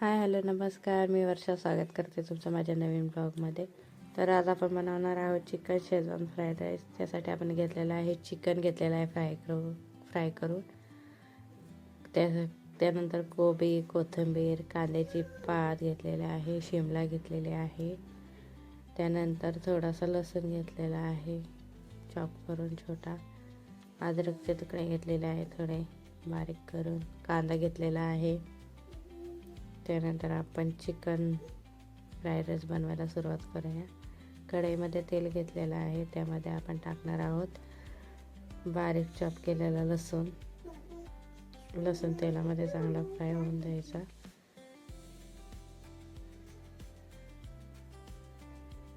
Hi hello नमस्कार. मी वर्षा स्वागत करते तुमचं माझ्या नवीन ब्लॉगमध्ये. तर आज आपण बनवणार आहोत चिकन शेजवान फ्राईड राईस. त्यासाठी आपण घेतलेलं आहे चिकन घेतलेलं आहे फ्राय करू फ्राय करून. त्या त्यानंतर कोबी कोथिंबीर कांद्याची पात घेतलेलं आहे शिमला घेतलेली आहे. त्यानंतर थोडासा लसूण घेतलेला आहे चॉप करून छोटा. अद्रकचे तुकडे घेतलेले आहे थोडे बारीक करून. कांदा घेतलेला आहे. त्यानंतर आपण चिकन फ्राईड राईस बनवायला सुरुवात करूया. कढईमध्ये तेल घेतलेलं आहे त्यामध्ये आपण टाकणार आहोत बारीक चॉप केलेला लसूण. लसूण तेलामध्ये चांगला फ्राय होऊन द्यायचा.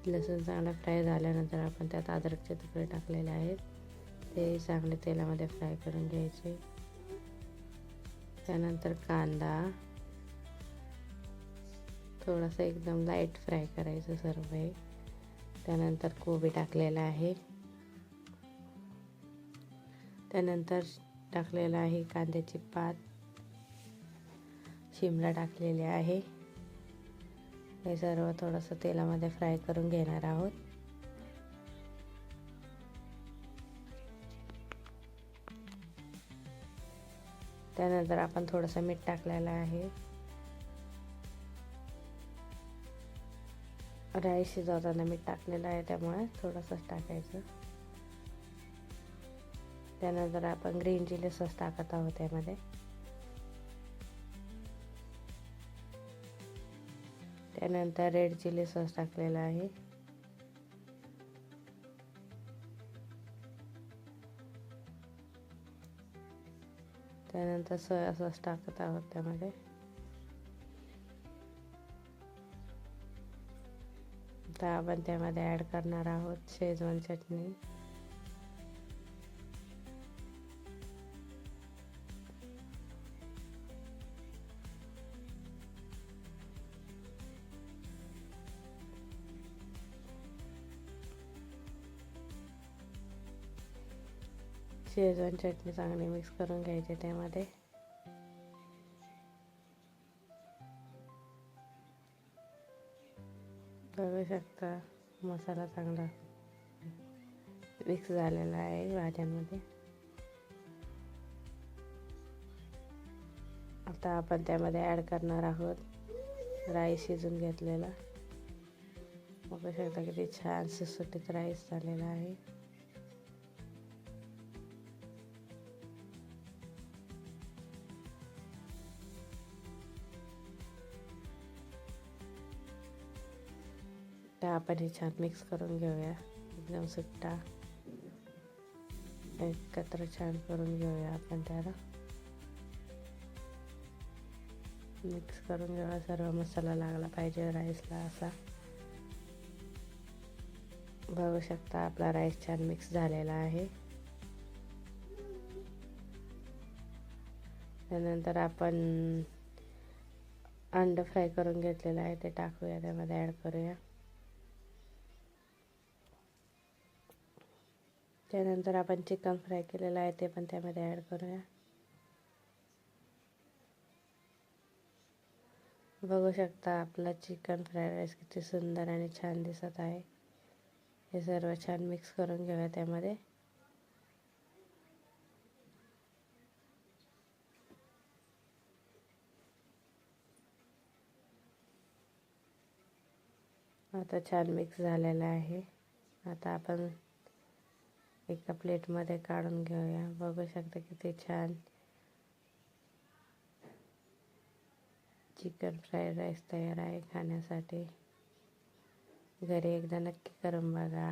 लसूण चांगला फ्राय झाल्यानंतर आपण त्यात अद्रकचे तुकडे टाकलेले आहेत. ते चांगले तेलामध्ये फ्राय करून घ्यायचे. त्यानंतर कांदा. थोडासा एकदम लाइट फ्राय करायचं सर्व त्यानंतर कोबी टाकलेला आहे. त्यानंतर टाकलेलं आहे कांद्याची पात. शिमला टाकलेली आहे. हे सर्व थोडंसं तेलामध्ये फ्राय करून घेणार आहोत. त्यानंतर आपण थोडंसं मीठ टाकलेलं आहे. राईस शिजवताना मीठ टाकलेलं आहे त्यामुळे थोडंसंच टाकायचं. त्यानंतर आपण ग्रीन चिली सॉस टाकत आहोत त्यामध्ये त्यानंतर रेड चिली सॉस टाकलेला आहे. त्यानंतर सोया सॉस टाकत आहोत त्यामध्ये. आता आपण त्यामध्ये ॲड करणार आहोत शेजवान चटणी. शेजवान चटणी चांगली मिक्स करून घ्यायची त्यामध्ये. बघू शकता. मसाला चांगला मिक्स झालेला आहे भाज्यांमध्ये. आता आपण त्यामध्ये ॲड करणार आहोत राईस शिजून घेतलेला. बघू शकता किती छान सुसुटीत राईस झालेला आहे. त्या आपण हे छान मिक्स करून घेऊया. एकदम सुट्टा. एकत्र छान करून घेऊया आपण त्याला. मिक्स करून घेऊया. सर्व मसाला लागला पाहिजे राईसला असा. बघू शकता आपला राईस छान मिक्स झालेला आहे. त्यानंतर आपण अंड फ्राय करून घेतलेलं आहे. ते टाकूया. त्यामध्ये ॲड करूया. त्यानंतर आपण चिकन फ्राय केलेलं आहे ते पण त्यामध्ये ॲड करूया. बघू शकता आपला चिकन फ्राईड राईस किती सुंदर आणि छान दिसत आहे. हे सर्व छान मिक्स करून घेऊया त्यामध्ये. आता छान मिक्स झालेलं आहे. आता आपण एका प्लेटमध्ये काढून घेऊया. बघू शकता किती छान चिकन फ्राईड राईस तयार आहे खाण्यासाठी. घरी एकदा नक्की करून बघा.